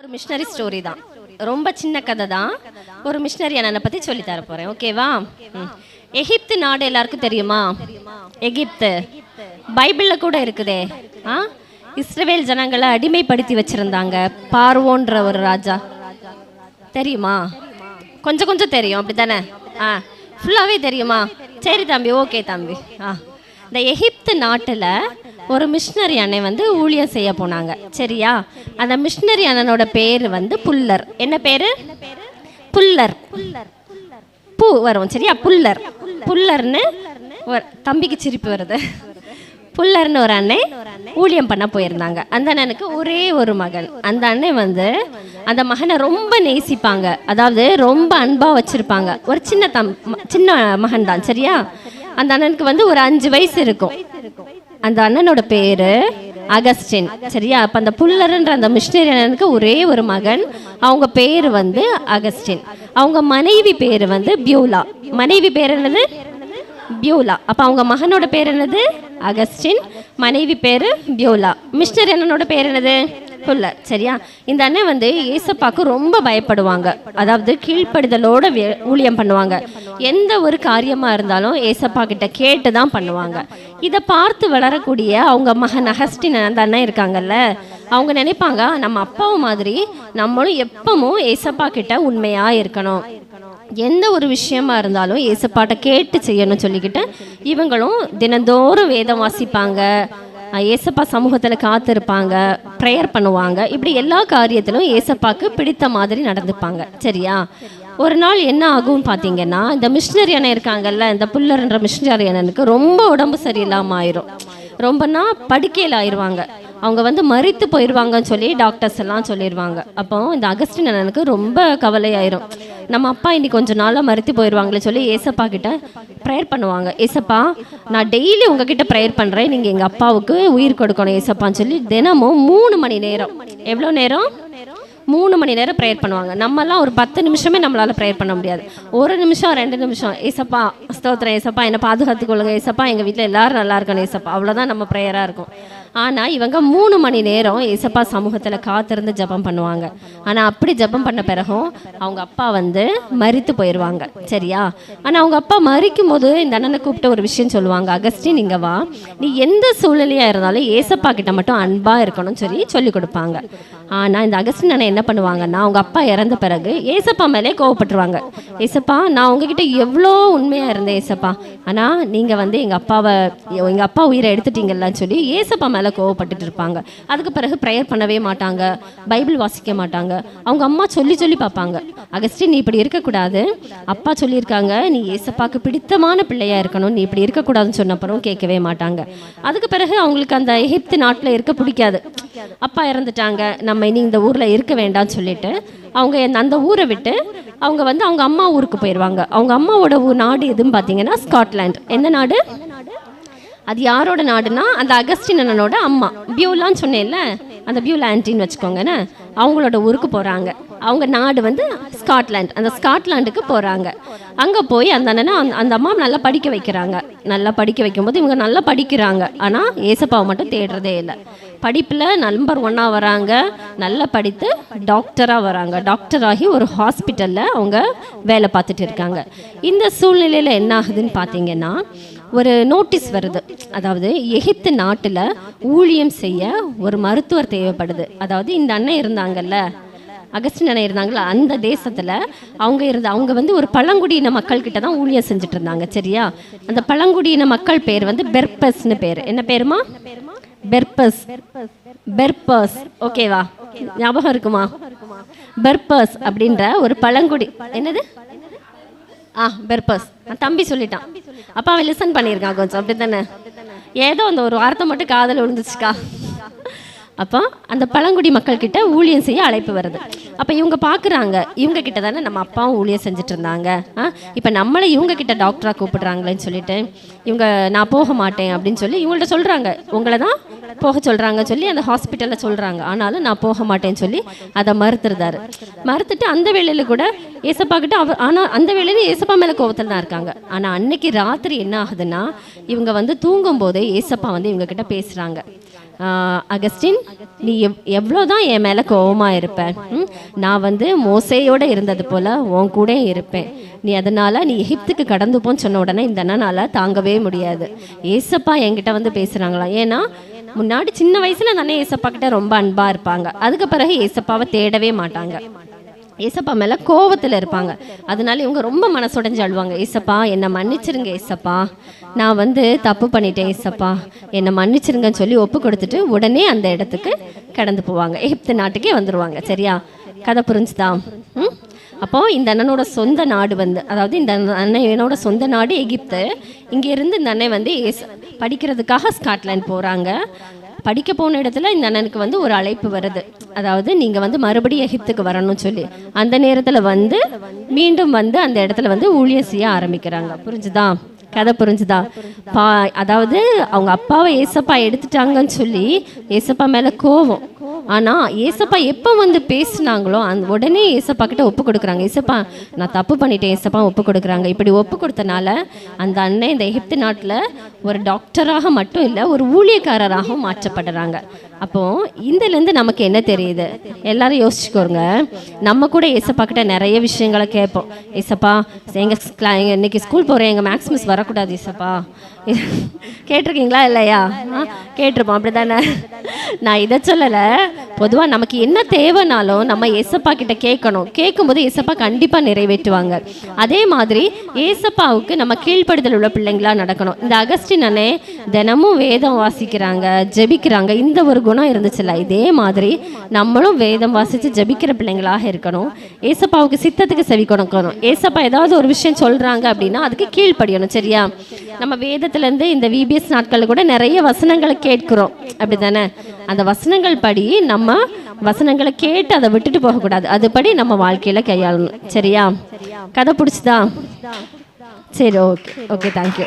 ஒரு machinery story தான். ரொம்ப சின்ன கதை தான். ஒரு மிஷினரி அண்ணனை பற்றி சொல்லி தர போகிறேன் ஓகேவா ம். எகிப்து நாடு எல்லாருக்கும் தெரியுமா? எகிப்து. பைபிளில் கூட இருக்குதே. ஆ? இஸ்ரேல் ஜனங்களை அடிமைப்படுத்தி வச்சிருந்தாங்க. பார்வோன்ற ஒரு ராஜா. தெரியுமா? கொஞ்சம் கொஞ்சம் தெரியும். அப்படி தானே ஆ ஃபுல்லாகவே தெரியுமா? சரி தம்பி ஓகே தம்பி. ஆ. இந்த எகிப்து நாட்டில் ஒரு மிஷினரி அண்ணன் வந்து ஊழியம் செய்ய போனாங்க. சரியா? அந்த மிஷினரி அண்ணனோட பேர் வந்து புல்லர். என்ன பேர்? புல்லர். பூ வரும் சரியா? புல்லர். புல்லர்னு தம்பிக்கு சிரிப்பு வருது. புல்லர்னு ஒரு அண்ணன் ஊழியம் பண்ண போயிருந்தாங்க. அந்த அண்ணனுக்கு ஒரே ஒரு மகன். அந்த அண்ணன் வந்து அந்த மகனை ரொம்ப நேசிப்பாங்க. அதாவது ரொம்ப அன்பாக வச்சுருப்பாங்க. ஒரு சின்ன தம் சின்ன மகன் தான் சரியா? அந்த அண்ணனுக்கு வந்து ஒரு அஞ்சு வயசு இருக்கும். அந்த அண்ணனோட பேரு அகஸ்டின். சரியா? அப்ப அந்த புல்லருன்ற அந்த மிஷினரி அண்ணனுக்கு ஒரே ஒரு மகன். அவங்க பேர் வந்து அகஸ்டின். அவங்க மனைவி பேர் வந்து பியூலா. மனைவி பேர் என்னது? பியூலா. அப்ப அவங்க மகனோட பேர் என்னது? அகஸ்டின். மனைவி பேரு பியூலா. மிஸ்டர் அண்ணனோட பேர் என்னது? இல்லை சரியா? இந்த அண்ணன் வந்து ஏசப்பாக்கு ரொம்ப பயப்படுவாங்க. அதாவது கீழ்ப்படுதலோட வே- ஊழியம் பண்ணுவாங்க. எந்த ஒரு காரியமா இருந்தாலும் ஏசப்பா கிட்ட கேட்டு தான் பண்ணுவாங்க. இதை பார்த்து வளரக்கூடிய அவங்க மகன் அகஸ்டின் அந்த அண்ணன் இருக்காங்கல்ல அவங்க நினைப்பாங்க நம்ம அப்பாவும் மாதிரி நம்மளும் எப்பவும் ஏசப்பா கிட்ட உண்மையா இருக்கணும். எந்த ஒரு விஷயமா இருந்தாலும் ஏசப்பாட்ட கேட்டு செய்யணும்னு சொல்லிக்கிட்டு இவங்களும் தினந்தோறும் வேதம் வாசிப்பாங்க. ஏசப்பா சமூகத்தில் காத்திருப்பாங்க ப்ரேயர் பண்ணுவாங்க. இப்படி எல்லா காரியத்திலும் ஏசப்பாக்கு பிடித்த மாதிரி நடந்துப்பாங்க. சரியா? ஒரு நாள் என்ன ஆகும் பார்த்தீங்கன்னா இந்த மிஷினரி அண்ணன் இருக்காங்கல்ல இந்த புல்லர்ன்ற மிஷினரி அண்ணனுக்கு ரொம்ப உடம்பு சரியில்லாமல் ஆயிரும். ரொம்பனா படுக்கையில் ஆயிடுவாங்க அவங்க வந்து மறித்து போயிடுவாங்கன்னு சொல்லி டாக்டர்ஸ் எல்லாம் சொல்லிடுவாங்க அப்போ இந்த அகஸ்டின் அண்ணனுக்கு ரொம்ப கவலையாயிரும். நம்ம அப்பா இன்னைக்கு கொஞ்சம் நாளாக மறுத்து போயிடுவாங்களே சொல்லி ஏசப்பா கிட்ட ப்ரேயர் பண்ணுவாங்க. ஏசப்பா நான் டெய்லி உங்ககிட்ட ப்ரேயர் பண்ணுறேன் நீங்கள் எங்கள் அப்பாவுக்கு உயிர் கொடுக்கணும் ஏசப்பான்னு சொல்லி தினமும் மூணு மணி நேரம். எவ்வளோ நேரம்? மூணு மணி நேரம் ப்ரேயர் பண்ணுவாங்க. நம்மலாம் ஒரு பத்து நிமிஷமே நம்மளால் ப்ரேயர் பண்ண முடியாது. ஒரு நிமிஷம் ரெண்டு நிமிஷம். ஏசப்பா ஸ்தோத்திரம் ஏசப்பா. என்னை பாதுகாத்துக்கொள்ளுங்க. ஏசப்பா எங்கள் வீட்டில் எல்லோரும் நல்லா இருக்கணும். ஏசப்பா அவ்வளோதான் நம்ம ப்ரேயராக இருக்கும். ஆனால் இவங்க மூணு மணி நேரம் ஏசப்பா சமூகத்தில் காத்திருந்து ஜெபம் பண்ணுவாங்க. ஆனால் அப்படி ஜெபம் பண்ண பிறகும் அவங்க அப்பா வந்து மறித்து போயிடுவாங்க சரியா? ஆனால் அவங்க அப்பா மறிக்கும் போது இந்த அண்ணனை கூப்பிட்ட ஒரு விஷயம் சொல்லுவாங்க. அகஸ்டின் நீங்கள் வா. நீ எந்த சூழ்நிலையாக இருந்தாலும் ஏசப்பா கிட்ட மட்டும் அன்பாக இருக்கணும்னு சொல்லி சொல்லி கொடுப்பாங்க. ஆனால் இந்த அகஸ்டின் அண்ணன் என்ன பண்ணுவாங்கன்னா அவங்க அப்பா இறந்த பிறகு ஏசப்பா மேலே கோவப்பட்டுருவாங்க. ஏசப்பா நான் உங்ககிட்ட எவ்வளோ உண்மையாக இருந்தேன் ஏசப்பா. ஆனால் நீங்கள் வந்து எங்கள் அப்பாவை எங்கள் அப்பா உயிரை எடுத்துட்டீங்கல்லன்னு சொல்லி ஏசப்பா மேலே கோவப்பட்டுட்டு இருப்பாங்க. அதுக்கு பிறகு ப்ரேயர் பண்ணவே மாட்டாங்க. பைபிள் வாசிக்க மாட்டாங்க. அவங்க அம்மா சொல்லி சொல்லி பார்ப்பாங்க. அகஸ்டின் நீ இப்படி இருக்கக்கூடாது. அப்பா சொல்லியிருக்காங்க நீ ஏசப்பாக்கு பிடித்தமான பிள்ளையாக இருக்கணும். நீ இப்படி இருக்கக்கூடாதுன்னு சொன்னப்பறம் கேட்கவே மாட்டாங்க. அதுக்கு பிறகு அவங்களுக்கு அந்த எகிப்து நாட்டில் இருக்க பிடிக்காது. அப்பா இறந்துட்டாங்க. நம்ம இனி இந்த ஊரில் இருக்க வேண்டாம்னு சொல்லிட்டு அவங்க அந்த ஊரை விட்டு அவங்க வந்து அவங்க அம்மா ஊருக்கு போயிடுவாங்க அவங்க அம்மாவோட ஊர் நாடு எதுன்னு பார்த்தீங்கன்னா ஸ்காட்லாண்ட் எந்த நாடு? அது யாரோட நாடுனா அந்த அகஸ்டினனோட அம்மா. பியூலான்னு சொன்னேன்ல அந்த பியூலா ஆன்டின்னு வச்சுக்கோங்கண்ணே அவங்களோட ஊருக்கு போகிறாங்க அவங்க நாடு வந்து ஸ்காட்லாண்ட். அந்த ஸ்காட்லாண்டுக்கு போகிறாங்க அங்கே போய் அந்த அண்ணனை அந்த- அந்த அம்மா நல்லா படிக்க வைக்கிறாங்க. நல்லா படிக்க வைக்கும்போது இவங்க நல்லா படிக்கிறாங்க. ஆனால் ஏசப்பாவை மட்டும் தேடுறதே இல்லை. படிப்பில் நம்பர் ஒன்னாக வராங்க. நல்லா படித்து டாக்டராக வராங்க. டாக்டர் ஆகி ஒரு ஹாஸ்பிட்டலில் அவங்க வேலை பார்த்துட்டு இருக்காங்க. இந்த சூழ்நிலையில் என்ன ஆகுதுன்னு பார்த்தீங்கன்னா ஒரு நோட்டீஸ் வருது. அதாவது எகிப்து நாட்டில் ஊழியம் செய்ய ஒரு மருத்துவர் தேவைப்படுது. அதாவது இந்த அண்ணன் இருந்தாங்கல்ல அகஸ்டின் அண்ணன் இருந்தாங்களா அந்த தேசத்தில் அவங்க இருந்த அவங்க வந்து ஒரு பழங்குடியின மக்கள் கிட்ட தான் ஊழியம் செஞ்சுட்டு இருந்தாங்க சரியா? அந்த பழங்குடியின மக்கள் பேர் வந்து பெர்பஸ்னு பேர். என்ன பேருமா? பெர்பஸ். பெர்பஸ். ஓகேவா? ஞாபகம் இருக்குமா? பெர்பஸ் அப்படின்ற ஒரு பழங்குடி. என்னது? ஆ பெர்பஸ். தம்பி சொல்லிட்டான். அப்பா அவன் லிசன் பண்ணியிருக்கான் கொஞ்சம். அப்படி தானே? ஏதோ அந்த ஒரு வார்த்தை மட்டும் காதல் விழுந்துச்சுக்கா. அப்போ அந்த பழங்குடி மக்கள் கிட்ட ஊழியம் செய்ய அழைப்பு வருது. அப்போ இவங்க பார்க்குறாங்க இவங்க கிட்ட தானே நம்ம அப்பாவும் ஊழியம் செஞ்சுட்டு இருந்தாங்க. ஆ இப்போ நம்மளை இவங்க கிட்ட டாக்டராக கூப்பிடுறாங்களேன்னு சொல்லிட்டு இவங்க நான் போக மாட்டேன் அப்படின்னு சொல்லி இவங்கள்ட்ட சொல்கிறாங்க உங்களை தான் போக சொல்கிறாங்க சொல்லி அந்த ஹாஸ்பிட்டலில் சொல்கிறாங்க ஆனாலும் நான் போக மாட்டேன்னு சொல்லி அதை மறுத்துருந்தாரு மறுத்துட்டு அந்த வேளையில் கூட ஏசப்பா கிட்ட அவர் ஆனால் அந்த வேலையில் ஏசப்பா மேலே கோவத்தில் தான் இருக்காங்க. ஆனால் அன்னைக்கு ராத்திரி என்ன ஆகுதுன்னா இவங்க வந்து தூங்கும் போதே ஏசப்பா வந்து இவங்க கிட்ட பேசுகிறாங்க அகஸ்டின் நீ எவ் எவ்வளோ தான் என் மேலே கோவமாக இருப்பேன் நான் வந்து மோசையோடு இருந்தது போல் உன் கூட இருப்பேன். நீ அதனால் நீ எகிப்துக்கு கடந்து போன்னு சொன்ன உடனே இந்த அண்ணனால் தாங்கவே முடியாது. ஏசப்பா என்கிட்ட வந்து பேசுகிறாங்களாம் ஏன்னா முன்னாடி சின்ன வயசில் தானே ஏசப்பா கிட்ட ரொம்ப அன்பாக இருப்பாங்க. அதுக்கு பிறகு ஏசப்பாவை தேடவே மாட்டாங்க. ஏசப்பா மேலே கோவத்தில் இருப்பாங்க. அதனால இவங்க ரொம்ப மனசுடைஞ்சு அழுவாங்க. ஏசப்பா என்னை மன்னிச்சிருங்க ஏசப்பா. நான் வந்து தப்பு பண்ணிட்டேன் ஏசப்பா. என்னை மன்னிச்சிருங்கன்னு சொல்லி ஒப்பு கொடுத்துட்டு உடனே அந்த இடத்துக்கு கடந்து போவாங்க. எகிப்து நாட்டுக்கே வந்துருவாங்க. சரியா? கதை புரிஞ்சுதா? ம்? அப்போ இந்த அண்ணனோட சொந்த நாடு வந்து அதாவது இந்த அண்ணனோட சொந்த நாடு எகிப்து. இங்கேருந்து இந்த அண்ணன் வந்து ஏச படிக்கிறதுக்காக ஸ்காட்லாண்ட் போகிறாங்க படிக்க போன இடத்துல இந்த அண்ணனுக்கு வந்து ஒரு அழைப்பு வருது. அதாவது நீங்கள் வந்து மறுபடியும் எகிப்துக்கு வரணும்னு சொல்லி. அந்த நேரத்தில் வந்து மீண்டும் வந்து அந்த இடத்துல வந்து ஊழியம் செய்ய ஆரம்பிக்கிறாங்க. புரிஞ்சுதா? கதை புரிஞ்சுதா? பா அதாவது அவங்க அப்பாவை ஏசப்பா எடுத்துட்டாங்கன்னு சொல்லி ஏசப்பா மேலே கோவம். ஆனால் ஏசப்பா எப்போ வந்து பேசினாங்களோ அந்த உடனே ஏசப்பா கிட்ட ஒப்பு கொடுக்குறாங்க. ஏசப்பா நான் தப்பு பண்ணிட்டேன். ஏசப்பா ஒப்பு கொடுக்குறாங்க. இப்படி ஒப்பு கொடுத்தனால அந்த அண்ணன் இந்த எகிப்து நாட்டில் ஒரு டாக்டராக மட்டும் இல்லை ஒரு ஊழியக்காரராகவும் மாற்றப்படுறாங்க. அப்போ இதுலேருந்து நமக்கு என்ன தெரியுது? எல்லாரும் யோசிச்சுக்கோங்க. நம்ம கூட ஏசப்பா நிறைய விஷயங்களை கேட்போம். ஏசப்பா எங்கள் கிளா இன்னைக்கு ஸ்கூல் போகிறேன் எங்கள் மேக்ஸ் மிஸ் வரக்கூடாது ஏசப்பா. கேட்டிருக்கீங்களா இல்லையா? ஆ, கேட்டிருப்போம் அப்படி தானே நான் இதை சொல்லலை. பொதுவாக நமக்கு என்ன தேவைனாலும் நம்ம ஏசப்பா கிட்ட கேட்கணும். கேட்கும்போது ஏசப்பா கண்டிப்பாக நிறைவேற்றுவாங்க. அதே மாதிரி ஏசப்பாவுக்கு நம்ம கீழ்ப்படுதல் உள்ள பிள்ளைங்களா நடக்கணும். இந்த அகஸ்டின் அண்ணே தினமும் வேதம் வாசிக்கிறாங்க ஜெபிக்கிறாங்க. இந்த ஒரு குணம் இருந்துச்சுல்ல. இதே மாதிரி நம்மளும் வேதம் வாசித்து ஜெபிக்கிற பிள்ளைங்களாக இருக்கணும். ஏசப்பாவுக்கு சித்தத்துக்கு செவி கொடுக்கணும். ஏசப்பா ஏதாவது ஒரு விஷயம் சொல்கிறாங்க அப்படின்னா அதுக்கு கீழ்ப்படியணும் சரியா? நம்ம வேதத்துலேருந்து இந்த விபிஎஸ் நாட்களில் கூட நிறைய வசனங்களை கேட்குறோம். அப்படி தானே அந்த வசனங்கள் படி நம்ம வசனங்களை கேட்டு அதை விட்டுட்டு போகக்கூடாது. அதுபடி நம்ம வாழ்க்கையில் கையாளணும். சரியா? கதை பிடிச்சதா? சரி ஓகே. Okay thank you